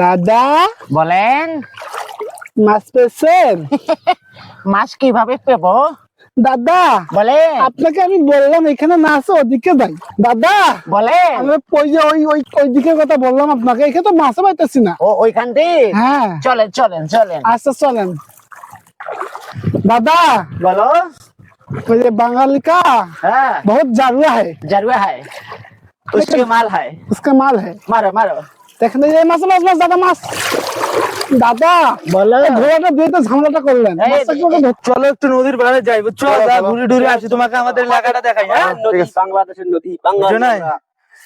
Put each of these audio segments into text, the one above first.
দাদা বলেন মাছ পেয়েছেন মাছ কিভাবে পেব দাদা বলেন আপনাকে আমি বললাম এখানে না আছে ওদিকে যাই দাদা বলেন আমি ওই যে ওই ওই ওই দিকের কথা বললাম আপনাকে এখানে তো মাছও পাইতেছি না ও ওইখান দিয়ে হ্যাঁ চলেন চলেন চলেন আচ্ছা চলেন दादा বলো मुझे बंगाली का হ্যাঁ बहुत जारुआ है जरूर है उसके माल है उसका माल है মারো মারো দেখেন এই মাছ মাছ মাছ দাদা মাছ। দাদা বলো। ঘোড়াটা দিয়ে তো ঝামেলাটা করলেন। চলো একটু নদীর পাড়ে যাই বুঝছ? ঘুরে ঘুরে আসি তোমাকে আমাদের এলাকাটা দেখাই হ্যাঁ? নদী বাংলাদেশের নদী বুঝছ নাই?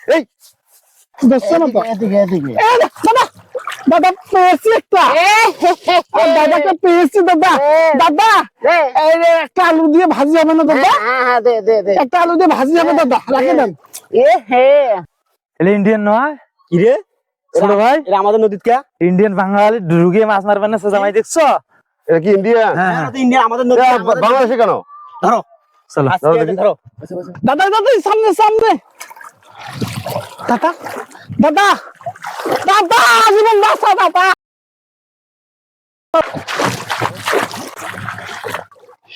এই। ধরছে না তো? এদিকে এদিকে দাদা দাদা পেয়েছি একটা। দাদাকে পেয়েছি দাদা। দাদা দে। এই রে, একটা আলু দিয়ে ভাজি হবে না দাদা? হ্যাঁ হ্যাঁ দে দে দে। একটা আলু দিয়ে ভাজি হবে দাদা। রাখে দেন। এ হে। এলে ইন্ডিয়ান নয়? কি রে? ছোট ভাই। এটা আমাদের নদীত কে ইন্ডিয়ান বাঙালি ঢুকে মাছ মারবে না জামাই দেখছ? এটা কি ইন্ডিয়া হ্যাঁ। ইন্ডিয়া আমাদের নদী বাংলাদেশে কেন? ধরো। চলো। ধরো দাদা দাদা সামনে সামনে। দাদা দাদা দাদা জীবন বাঁচা দাদা।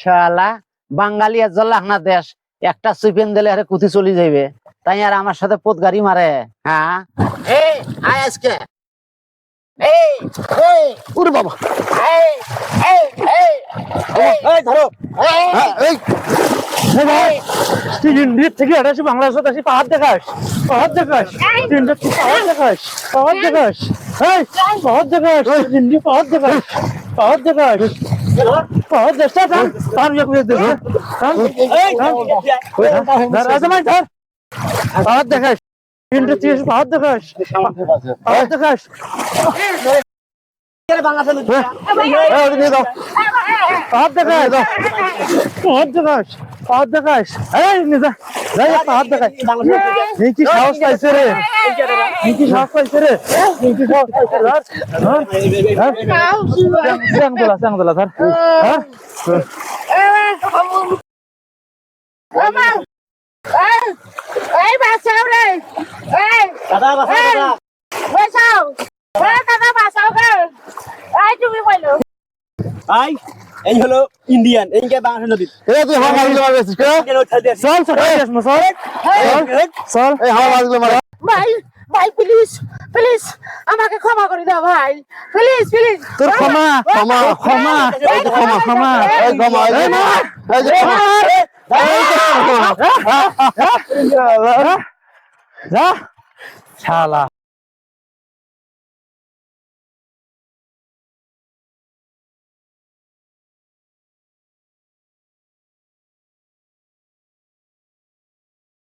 শালা বাঙালি জল্লাহ না দেশ। একটা সুইপেন দিলে আরে কুথি চলে যাইবে। তাই আর আমার সাথে পোত গাড়ি মারে হ্যাঁ? এই আয় আজকে। এই এই। ওরে বাবা। এই এই এই এই। ধরো। এই। হ্যাঁ, তুই থেকে বাংলাদেশ আসি পাহাড় দেখাস পাহাড় দেখাস। থেকে পাহাড় দেখাস পাহাড় দেখাস। এই পাহাড় দেখাস ইন্ডিয়া পাহাড় দেখাস পাহাড় দেখাস। পাহাড় দেখাস তার তার ইয়ে করে দে এই। ধর আজমাই ধর। পাহাড় দেখাস। থেকে এসে পাহাড় দেখাস দেখাস। পাহাড় দেখাস পাহাড় দেখাস পাহাড় দেখাস এই নিয়ে যাই পাহাড় দেখাস এই কি সাহস পাইছে রে এই কি সাহস পাইছে রে এই কি সাহস পাইছে রে? দোলা চ্যাং দোলা ধর হ্যাঁ এই বাঁচাও রে এই দাদা দাদা বাঁচাও ওরে দাদা বাঁচাও গে এই তুমি বলো আই এই হলো ইন্ডিয়ান এই কে বাংলাদেশের নদী এ তুই হাওয়া মারগুলো মারছিস কে চল চল চল চল চল এই হাওয়া মারগুলো মার ভাই ভাই প্লিজ প্লিজ আমাকে ক্ষমা করে দাও ভাই প্লিজ প্লিজ তোর ক্ষমা ক্ষমা ক্ষমা ক্ষমা ক্ষমা এই ক্ষমা এই এই ক্ষমা যা শালা।